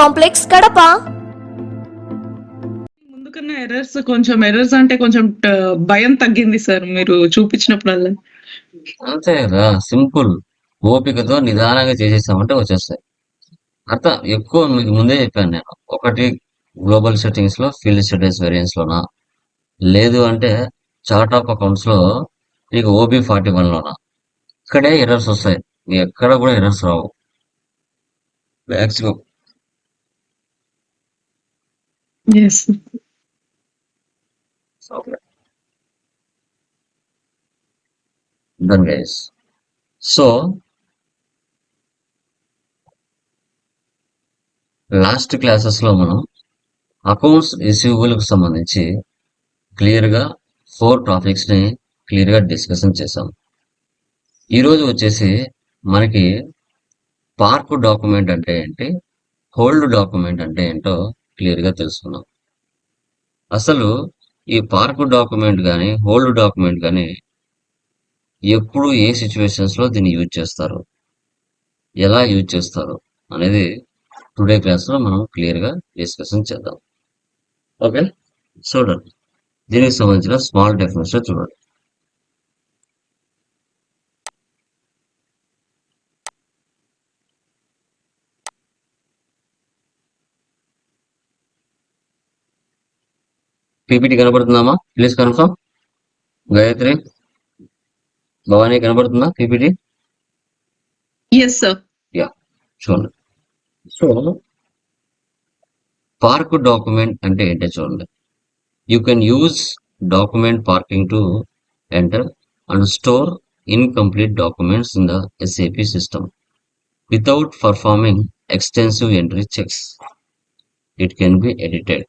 complex Kadapa. ముందు కన్నా errors కొంచెం ఎర్రర్స్ అంటే కొంచెం భయం తగ్గింది సార్ మీరు చూపించినప్పుడల్లా. అంతే కదా సింపుల్. ఓపికతో నిదానంగా చేసేసామంటే వచ్చేస్తాయి. అర్థం ఎక్కువ మీకు ముందే చెప్పాను నేను. ఒకటి గ్లోబల్ సెట్టింగ్స్లో ఫీల్డ్ స్టడీస్ వేరియన్స్ లోనా? లేదు అంటే చార్ట్ ఆఫ్ అకౌంట్స్లో మీకు ఓబీ ఫార్టీ వన్ లోనా? ఇక్కడే ఎర్రర్స్ వస్తాయి. ఎక్కడ కూడా ఎర్రర్స్ రావు. Maximum yes done guys so last క్లాసెస్లో మనం అకౌంట్స్ రిసీవబుల్కు సంబంధించి క్లియర్గా ఫోర్ టాపిక్స్ని క్లియర్గా డిస్కషన్ చేసాం ఈ రోజు వచ్చేసి మనకి పార్క్ డాక్యుమెంట్ అంటే ఏంటి? హోల్డ్ డాక్యుమెంట్ అంటే ఏంటో క్లియర్గా తెలుసుకున్నాం అసలు ఈ పార్క్ డాక్యుమెంట్ కానీ హోల్డ్ డాక్యుమెంట్ కానీ ఎప్పుడు ఏ సిచ్యువేషన్స్లో దీన్ని యూజ్ చేస్తారు? ఎలా యూజ్ చేస్తారు? అనేది టుడే క్లాస్లో మనం క్లియర్గా డిస్కషన్ చేద్దాం. ఓకే? చూడండి దీనికి సంబంధించిన స్మాల్ డెఫినేషన్ చూడండి. పీపీటీ కనబడుతుందామా ప్లీజ్ కన్ఫర్మ్ గాయత్రి. భవానీ కనబడుతుందా పీపీటీ ఎస్ సార్ చూడండి. సో పార్క్ డాక్యుమెంట్ అంటే ఏంటో చూడండి. You can use document parking to enter and store incomplete documents in the SAP system without performing extensive entry checks it can be edited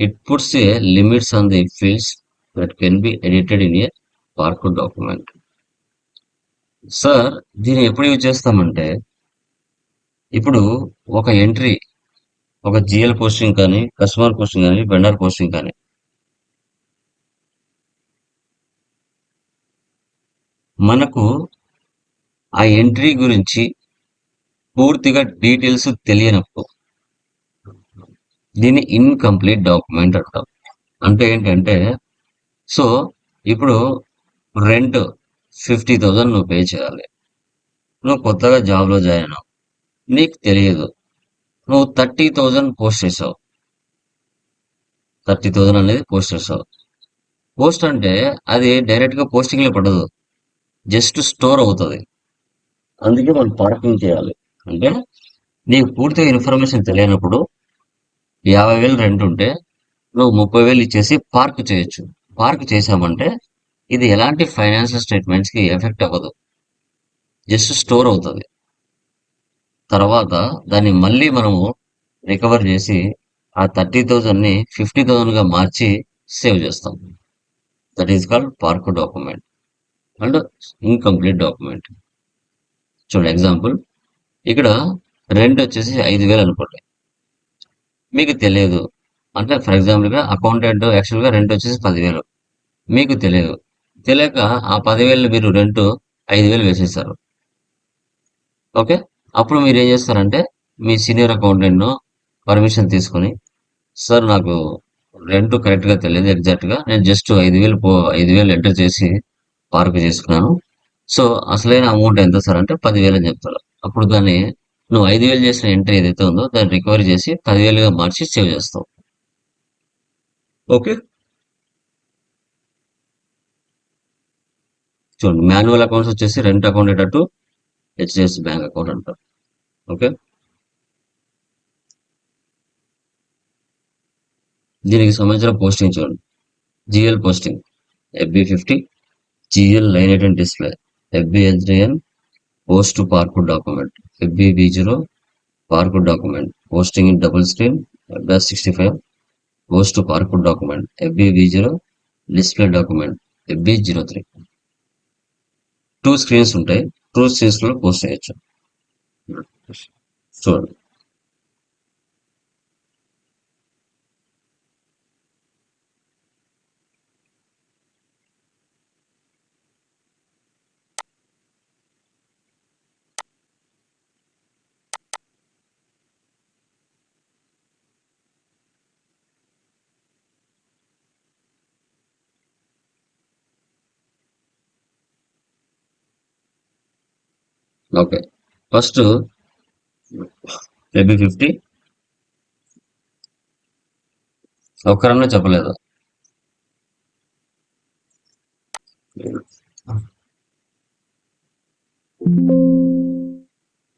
it puts a limits on the fields that can be edited in a park document sir దీన్ని ఎప్పుడు use చేస్తామంటే ఇప్పుడు ఒక entry ఒక GL posting కానీ customer posting కానీ vendor posting కానీ. మనకు ఆ ఎంట్రీ గురించి పూర్తిగా డీటెయిల్స్ తెలియనప్పుడు దీన్ని ఇన్కంప్లీట్ డాక్యుమెంట్ అంటాం. అంటే ఏంటంటే సో ఇప్పుడు రెంట్ ఫిఫ్టీ థౌజండ్ నువ్వు పే చేయాలి. నువ్వు కొత్తగా జాబ్లో జాయిన్ అవ్వు నీకు తెలియదు. నువ్వు థర్టీ థౌజండ్ పోస్ట్ చేసావు. థర్టీ థౌజండ్ అనేది పోస్ట్ చేసావు. పోస్ట్ అంటే అది డైరెక్ట్గా పోస్టింగ్లో పడదు. జస్ట్ స్టోర్ అవుతుంది. అందుకే మనం పార్కింగ్ చేయాలి. అంటే నీకు పూర్తిగా ఇన్ఫర్మేషన్ తెలియనప్పుడు యాభై వేలు రెంట్ ఉంటే నువ్వు ముప్పై వేలు ఇచ్చేసి పార్క్ చేయొచ్చు. పార్క్ చేసామంటే ఇది ఎలాంటి ఫైనాన్షియల్ స్టేట్మెంట్స్కి ఎఫెక్ట్ అవ్వదు. జస్ట్ స్టోర్ అవుతుంది. తర్వాత దాన్ని మళ్ళీ మనము రికవర్ చేసి ఆ థర్టీ థౌజండ్ని ఫిఫ్టీ థౌజండ్గా మార్చి సేవ్ చేస్తాం. That is called park document. And incomplete document. చూడండి ఎగ్జాంపుల్. ఇక్కడ రెంట్ వచ్చేసి ఐదు వేలు అనుకోండి. మీకు తెలియదు. అంటే ఫర్ ఎగ్జాంపుల్గా అకౌంటెంట్ యాక్చువల్గా రెంట్ వచ్చేసి పదివేలు. మీకు తెలియదు. తెలియక ఆ పదివేలు మీరు రెంట్ ఐదు వేలు వేసేస్తారు ఓకే? అప్పుడు మీరు ఏం చేస్తారంటే మీ సీనియర్ అకౌంటెంట్ను పర్మిషన్ తీసుకొని సార్ నాకు రెంట్ కరెక్ట్గా తెలియదు ఎగ్జాక్ట్గా నేను జస్ట్ ఐదు వేలు పో ఐదు వేలు ఎంటర్ చేసి పార్క్ చేసుకున్నాను. సో అసలైన అమౌంట్ ఎంత సార్? అంటే పదివేలు అని చెప్తారు. అప్పుడు దాన్ని నువ్వు ఐదు వేలు చేసిన ఎంట్రీ ఏదైతే ఉందో దాన్ని రికవరీ చేసి పదివేలుగా మార్చి సేవ్ చేస్తావు. ఓకే. చూడండి మాన్యువల్ అకౌంట్స్ వచ్చేసి రెంట్ అకౌంట్ అయ్యేటట్టు హెచ్డిఎఫ్సి బ్యాంక్ అకౌంట్ అంటారు. ఓకే. దీనికి సంబంధించిన పోస్టింగ్ చూడండి. GL posting FB fifty GL line eight and display FB L three N post to parked document. FB B zero parked document. Posting in double screen F dash sixty five post to parked document FB B zero display document. FB zero three two screens ఉంటాయి. Two స్క్రీన్స్లో post చేయొచ్చు. చూడండి. Okay. First FB fifty. ఒక్కరన్నా చెప్పలేదు.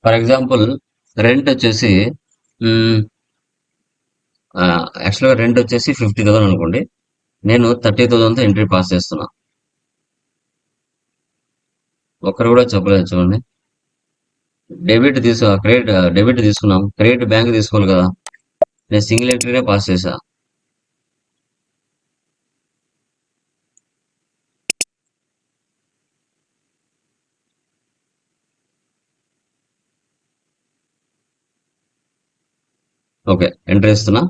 For example rent వచ్చేసి యాక్చువల్గా rent వచ్చేసి fifty thousand అనుకోండి. నేను థర్టీ థౌసండ్తో ఎంట్రీ పాస్ చేస్తున్నా. ఒక్కరు కూడా చెప్పలేదు చూడండి. డెబిట్ తీసు క్రెడిట్ డెబిట్ తీసుకున్నాం. క్రెడిట్ బ్యాంక్ తీసుకోవాలి కదా. నేను సింగిల్ ఎంట్రీనే పాస్ చేశా. ఓకే ఎంటర్ ఇస్తున్నా.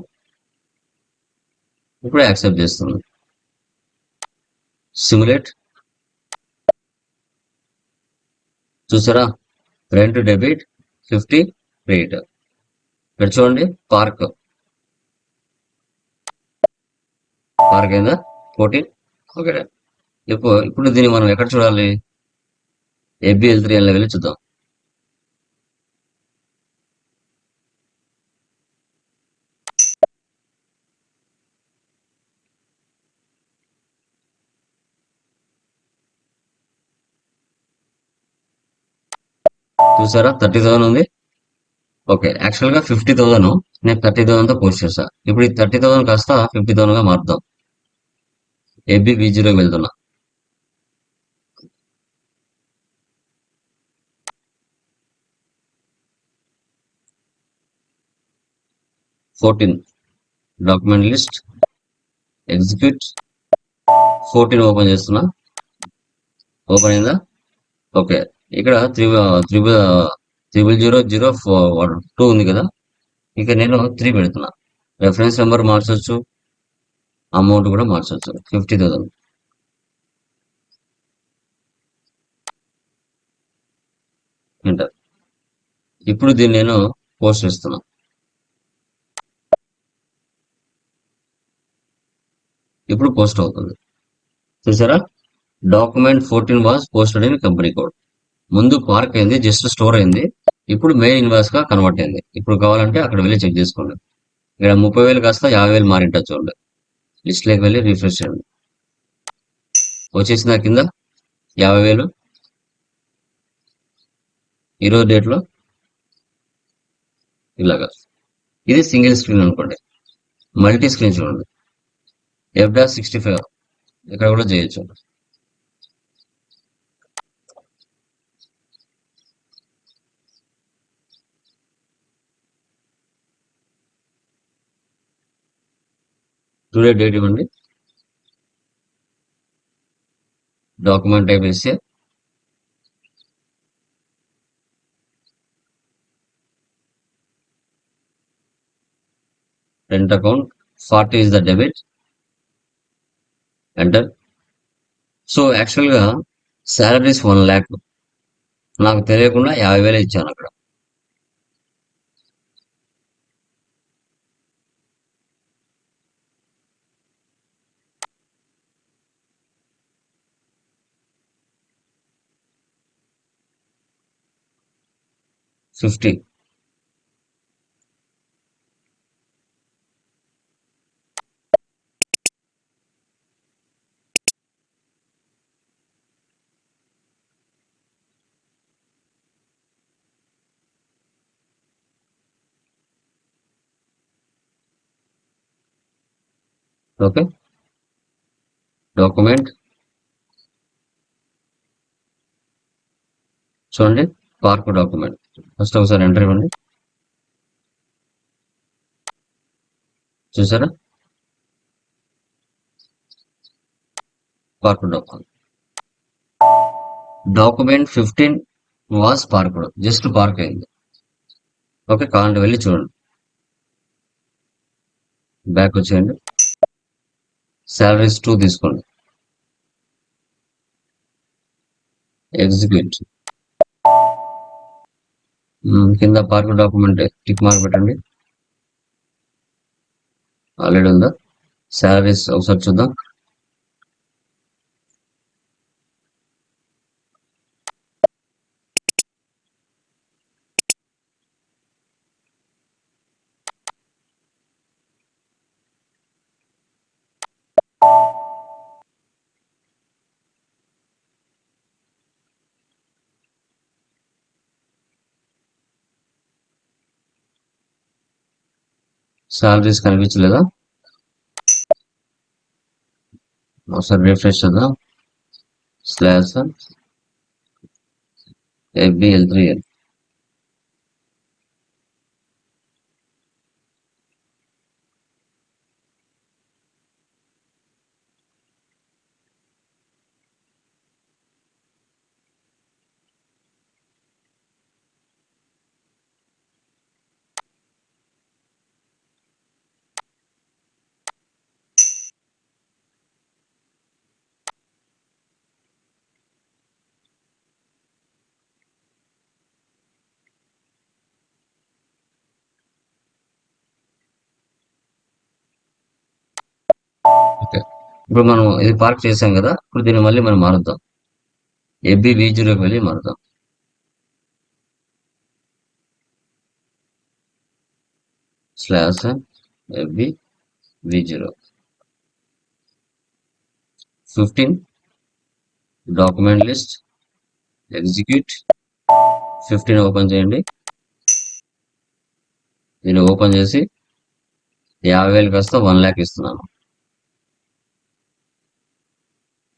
ఇప్పుడే యాక్సెప్ట్ చేస్తున్నా. సిములేట్ చూసారా? రెంట్ డెబిట్ ఫిఫ్టీ క్రెడిట్ ఇక్కడ చూడండి పార్క్. పార్క్ అయిందా? ఫోర్టీన్? ఓకే. ఇప్పుడు ఇప్పుడు దీన్ని మనం ఎక్కడ చూడాలి? ఏబిఎల్ త్రీ అని వెళ్ళి చూద్దాం. చూసారా? థర్టీ థౌసండ్ ఉంది. ఓకే యాక్చువల్గా ఫిఫ్టీ థౌసండ్. నేను థర్టీ థౌసండ్తో పోస్ట్ చేసా ఇప్పుడు ఈ థర్టీ థౌసండ్ కాస్త ఫిఫ్టీ థౌసండ్గా మారుద్దాం. ఏబి బీజీలోకి వెళ్తున్నా. Fourteen. Document list. Execute. Fourteen open చేస్తున్నా. ఓపెన్ అయిందా? ఓకే. ఇక్కడ triple triple triple zero zero four two ఉంది కదా? ఇక నేను త్రీ పెడుతున్నా. రెఫరెన్స్ నెంబర్ మార్చొచ్చు. అమౌంట్ కూడా మార్చవచ్చు ఫిఫ్టీ థౌసండ్ ఎంటర్ ఇప్పుడు దీన్ని నేను పోస్ట్ చేస్తున్నా. ఇప్పుడు పోస్ట్ అవుతుంది. చూసారా? Document fourteen was posted in company code ముందు పార్క్ అయింది జస్ట్ స్టోర్ అయింది. ఇప్పుడు మెయిన్ ఇన్వాయిస్గా కన్వర్ట్ అయింది. ఇప్పుడు కావాలంటే అక్కడ వెళ్ళి చెక్ చేసుకోండి. ఇక్కడ ముప్పై వేలు కాస్త యాభై వేలు మారింటచ్చు చూడండి. లిస్ట్లోకి వెళ్ళి రిఫ్రెష్ చేయండి. వచ్చేసిందా కింద? యాభై వేలు. ఈరోజు డేట్లో ఇలాగా. ఇది సింగిల్ స్క్రీన్ అనుకోండి. మల్టీ స్క్రీన్ చూడండి. ఎఫ్ డాష్ సిక్స్టీ ఫైవ్ ఇక్కడ కూడా చేయొచ్చు. టుడే డేట్ ఇవ్వండి. డాక్యుమెంట్ టైప్ వేస్తే. Rent account forty is the debit enter so యాక్చువల్గా శాలరీస్ వన్ ల్యాక్ నాకు తెలియకుండా యాభై వేలు ఇచ్చాను అక్కడ. ఫిఫ్టీ. ఓకే. డాక్యుమెంట్. చూడండి పార్క్ డాక్యుమెంట్. ఫస్ట్ ఒకసారి ఎంటర్ ఇవ్వండి చూసారా? Park document document fifteen was parked just park అయింది. ఓకే కావాలంటే వెళ్ళి చూడండి. బ్యాక్ వచ్చేయండి. శాలరీస్ టూ తీసుకోండి. ఎగ్జిక్యూట్ కింద పార్క్ డాక్యుమెంట్ టిక్ మార్క్ పెట్టండి. ఆల్రెడీ ఉందా? శాలరీస్ ఒకసారి చూద్దాం. సాలరీస్ కనిపించలేదా? ఒకసారి రిఫ్రెష్ చేద్దాం. Slash FBL three L okay ఇప్పుడు మనం ఇది పార్క్ చేసాం కదా ఇప్పుడు దీన్ని మళ్ళీ మనం మారుద్దాం. ఎఫ్బి వి జీరోకి వెళ్ళి మారుద్దాం. Slash FB V zero fifteen document list execute fifteen open చేయండి. దీన్ని ఓపెన్ చేసి యాభై వేలు వస్తే వన్ ల్యాక్ ఇస్తున్నాను.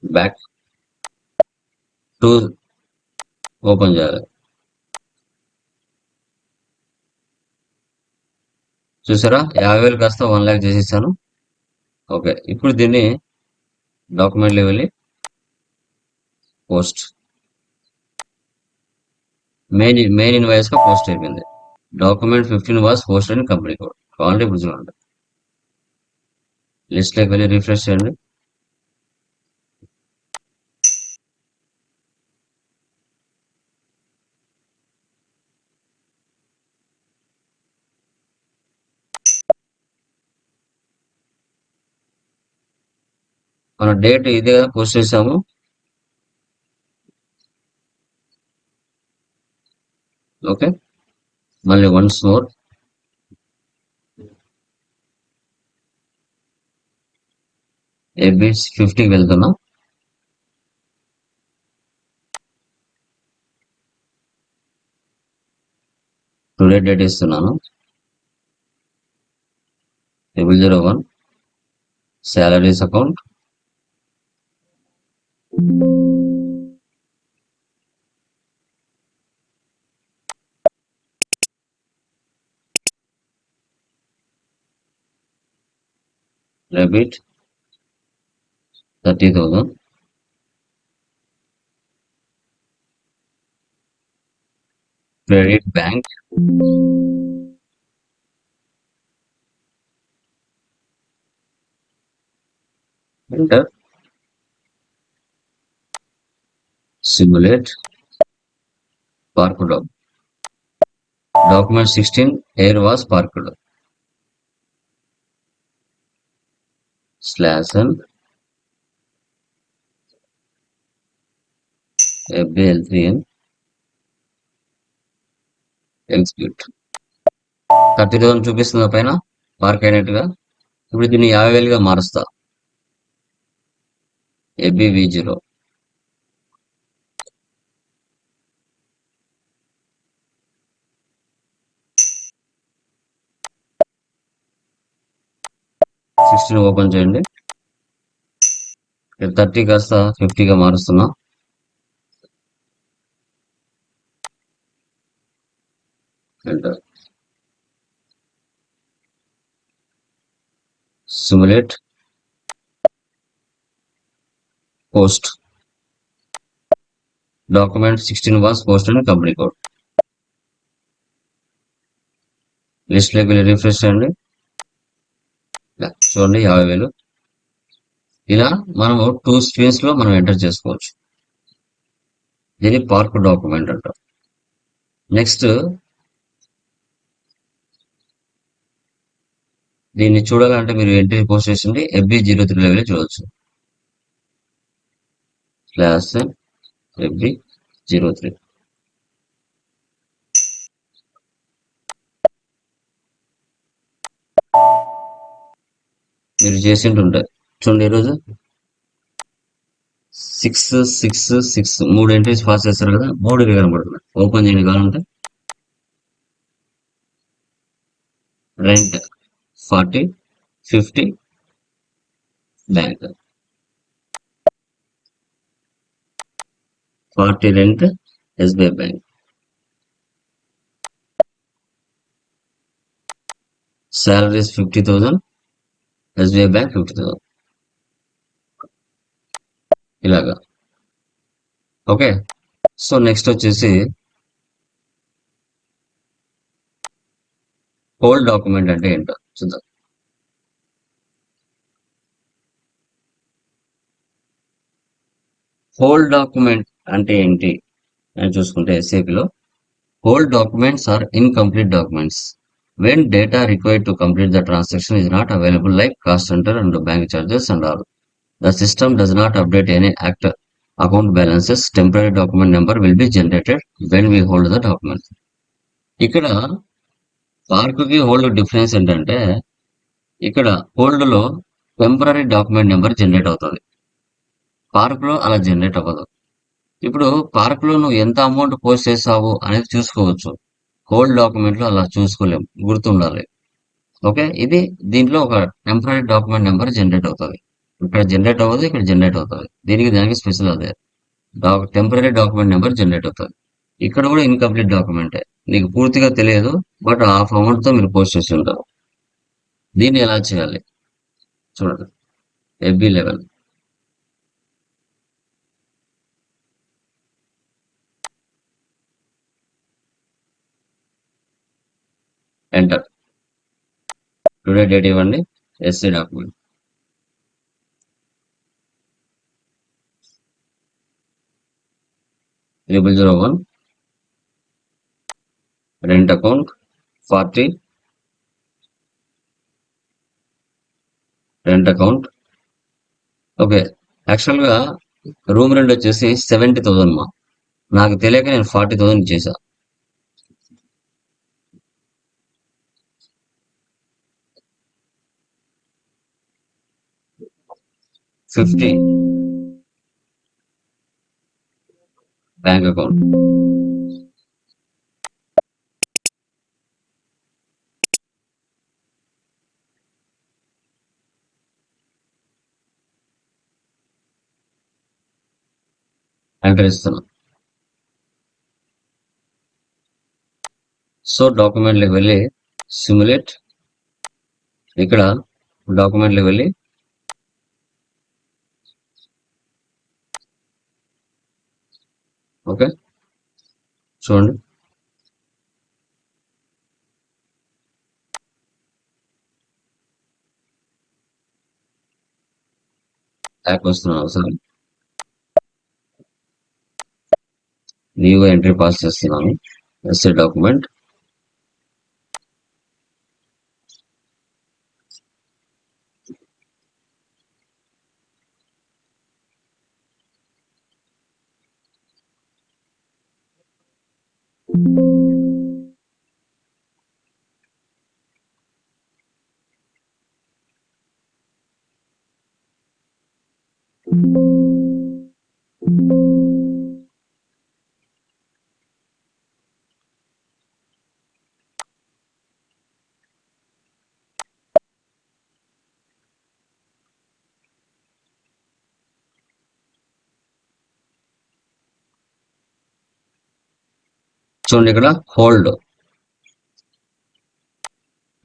బ్యాక్ టూ ఓపెన్ చేయాలి. చూసారా? యాభై వేలు కాస్త వన్ ల్యాక్ చేసేసాను ఓకే ఇప్పుడు దీన్ని డాక్యుమెంట్ వెళ్ళి పోస్ట్ మెయిన్ మెయిన్ ఇన్వాయిస్గా పోస్ట్ అయిపోయింది. డాక్యుమెంట్ ఫిఫ్టీన్ వాస్ పోస్ట్ అని కంపెనీ కోడ్ కావాలంటే ఇప్పుడు చూడండి లిస్ట్లోకి వెళ్ళి రిఫ్రెష్ చేయండి. మన డేట్ ఇదే కదా పోస్ట్ చేసాము. ఓకే. మళ్ళీ వన్స్ మోర్. ఏబిట్స్ ఫిఫ్టీకి వెళ్తున్నాం. టుడే డేట్ ఇస్తున్నాను. Triple zero one. Salaries account. Debit thirty thousand credit bank enter simulate parked document 16 air was parked slash n fbl3n execute thirty thousand చూపిస్తున్న పైన పార్క్ అయినట్టుగా. ఇప్పుడు దీన్ని యాభై వేలుగా మారుస్తా. ఎబివి జీరో సిక్స్టీన్ ఓపెన్ చేయండి. థర్టీ కాస్త ఫిఫ్టీగా మారుస్తున్నా. Enter post document sixteen was post and company code లిస్ట్లోకి వెళ్ళి రిఫ్రెష్ చేయండి. చూడండి యాభై వేలు. ఇలా మనము టూ స్క్రీన్స్లో మనం ఎంటర్ చేసుకోవచ్చు. దీన్ని పార్క్ డాక్యుమెంట్ అంటారు నెక్స్ట్ దీన్ని చూడాలంటే మీరు ఎంట్రీ పోస్ట్ చేసింది ఎఫ్బి జీరో త్రీ లెవెల్ చూడవచ్చు స్లాష్ ఎఫ్బి జీరో త్రీ. మీరు చేసింటుంటారు చూడండి ఈరోజు. సిక్స్ సిక్స్ సిక్స్ మూడు ఎంట్రీస్ పాస్ చేస్తారు కదా. మూడు ఇవి కనబడుతున్నాయి. ఓపెన్ చేయండి. కావాలంటే rent forty fifty bank forty rent SBI bank salaries fifty thousand SBI bank fifty thousand ఇలాగా ఓకే సో నెక్స్ట్ వచ్చేసి హోల్డ్ డాక్యుమెంట్ అంటే ఏంటో చూద్దాం హోల్డ్ డాక్యుమెంట్ అంటే ఏంటి? అని చూసుకుంటే ఎస్ఏపిలో hold documents are incomplete documents when data required to complete the transaction is not available like cost center and bank charges and all. The system does not update any act account balances. Temporary document number will be generated when we hold the document. ఇక్కడ పార్క్కి hold difference ఏంటంటే ఇక్కడ హోల్డ్లో temporary document number generate అవుతుంది పార్క్లో అలా generate అవ్వదు ఇప్పుడు పార్క్లో నువ్వు ఎంత అమౌంట్ పోస్ట్ చేసావు అనేది చూసుకోవచ్చు హోల్డ్ డాక్యుమెంట్లో అలా చూసుకోలేము గుర్తుండాలి. ఓకే? ఇది దీంట్లో ఒక టెంపరీ డాక్యుమెంట్ నెంబర్ జనరేట్ అవుతుంది. ఇక్కడ జనరేట్ అవ్వదు ఇక్కడ జనరేట్ అవుతుంది. దీనికి దానికి స్పెషల్ అదే. టెంపరీ డాక్యుమెంట్ నెంబర్ జనరేట్ అవుతుంది. ఇక్కడ కూడా ఇన్కంప్లీట్ డాక్యుమెంటే నీకు పూర్తిగా తెలియదు బట్ హాఫ్ అమౌంట్తో మీరు పోస్ట్ చేసి ఉంటారు. దీన్ని ఎలా చేయాలి? చూడండి. FB level enter today date ఇవ్వండి. SC document triple zero one rent account forty rent account okay యాక్చువల్గా రూమ్ రెంట్ వచ్చేసి సెవెంటీ థౌసండ్ మా. నాకు తెలియక నేను ఫార్టీ థౌసండ్ ఇచ్చేసా. ఫిఫ్టీ. Bank account. ఎంటర్ ఇస్తున్నాం సో డాక్యుమెంట్లకు వెళ్ళి సిమ్యులేట్ ఇక్కడ డాక్యుమెంట్లకు వెళ్ళి ఓకే. చూడండి. యాప్ వస్తున్నాను అవసరం. న్యూగా ఎంట్రీ పాస్ చేస్తున్నాను. ఎస్ఏ డాక్యుమెంట్ చూడండి ఇక్కడ హోల్డ్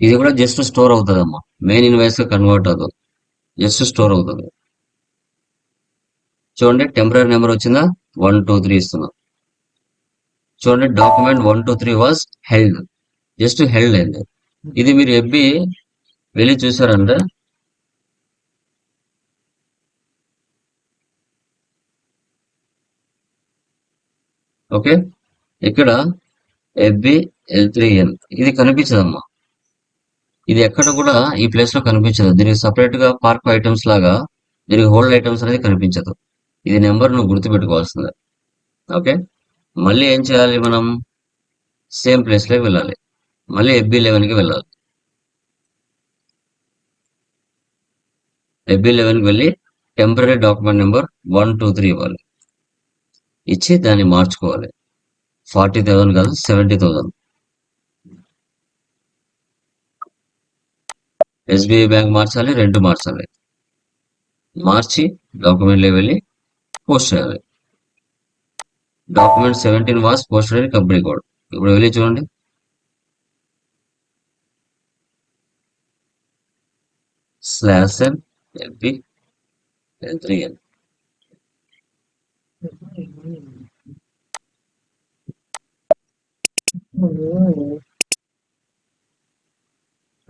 ఇది కూడా జస్ట్ స్టోర్ అవుతుంది అమ్మా మెయిన్ ఇన్వాయిస్గా కన్వర్ట్ అవుతుంది జస్ట్ స్టోర్ అవుతుంది. చూడండి టెంపరీ నెంబర్ వచ్చిందా? వన్ టూ త్రీ ఇస్తున్నాం. చూడండి document one two three was held just held అయింది. ఇది మీరు ఎబ్బి వెళ్ళి చూసారంటే ఓకే? ఇక్కడ ఎఫ్బి ఎల్ త్రీ ఎన్ ఇది కనిపించదమ్మా. ఇది ఎక్కడ కూడా ఈ ప్లేస్లో కనిపించదు. దీనికి సపరేట్గా పార్క్ ఐటమ్స్ లాగా దీనికి హోల్డ్ ఐటమ్స్ అనేది కనిపించదు. ఇది నెంబర్ నువ్వు గుర్తుపెట్టుకోవాల్సిందే. ఓకే మళ్ళీ ఏం చేయాలి మనం? సేమ్ ప్లేస్లోకి వెళ్ళాలి. మళ్ళీ ఎఫ్బి లెవెన్కి వెళ్ళాలి. ఎఫ్బి లెవెన్కి వెళ్ళి temporary document number one two three ఇవ్వాలి. ఇచ్చి దాన్ని మార్చుకోవాలి. ఫార్టీ థౌసండ్ కాదు సెవెంటీ థౌసండ్. ఎస్బీఐ బ్యాంక్ మార్చాలి రెండు మార్చాలి. మార్చి డాక్యుమెంట్లో వెళ్ళి పోస్ట్ చేయాలి. Document seventeen was posted in company code. ఇప్పుడు వెళ్ళి చూడండి. Slash N MP N three N.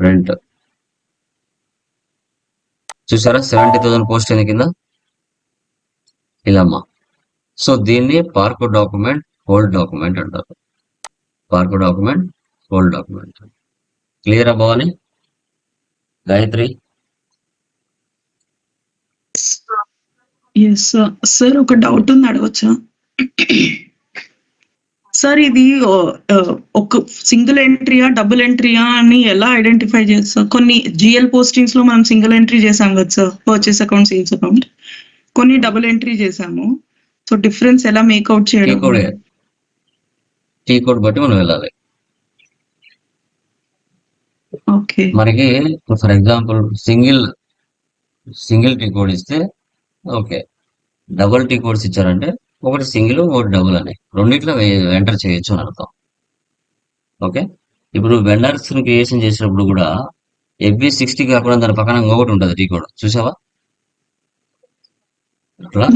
Rent చూసారా? సెవెంటీ థౌసండ్ పోస్ట్ అయింది కింద? ఇలా అమ్మా సో దీన్ని పార్క్ డాక్యుమెంట్ హోల్డ్ డాక్యుమెంట్ అంటారు. Park document hold document. Clear అవ్వాలి గాయత్రి? సార్ ఒక డౌట్ ఉంది అడగచ్చా సార్ ఇది ఒక సింగిల్ ఎంట్రీయా డబుల్ ఎంట్రీయా అని ఎలా ఐడెంటిఫై చేస్తా? కొన్ని జిఎల్ పోస్టింగ్స్లో మనం సింగిల్ ఎంట్రీ చేసాం కదా sir purchase account sales account. కొన్ని డబుల్ ఎంట్రీ చేసాము. సో డిఫరెన్స్ ఎలా మేక్అవుట్ టీ చేయడం టీ కోడ్ బట్టి మనం వెళ్ళాలి. ఓకే. మనకి for example single single T code ఇస్తే ఓకే. డబుల్ టీ కోడ్స్ ఇచ్చారంటే ఒకటి సింగిల్ ఒకటి డబుల్ అని. రెండిట్లో ఎంటర్ చేయొచ్చు అని అర్థం. ఓకే? ఇప్పుడు వెండర్స్ క్రియేషన్ చేసినప్పుడు కూడా ఎఫ్బి సిక్స్టీ కాకుండా దాని పక్కన ఇంకొకటి ఉంటుంది టీ కోడ్ చూసావా? అట్లా?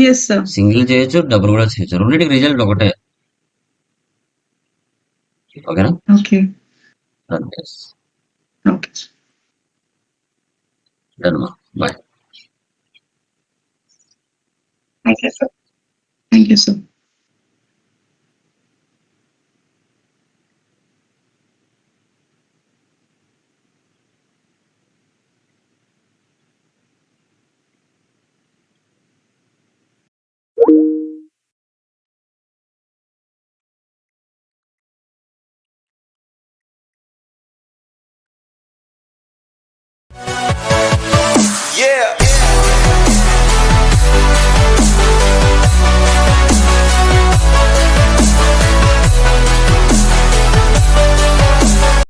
సింగిల్ చేయొచ్చు డబుల్ కూడా చేయొచ్చు. రెండింటికి రిజల్ట్ ఒకటే. ఓకేనా? Okay done okay done bye okay Thank you, sir. Yeah.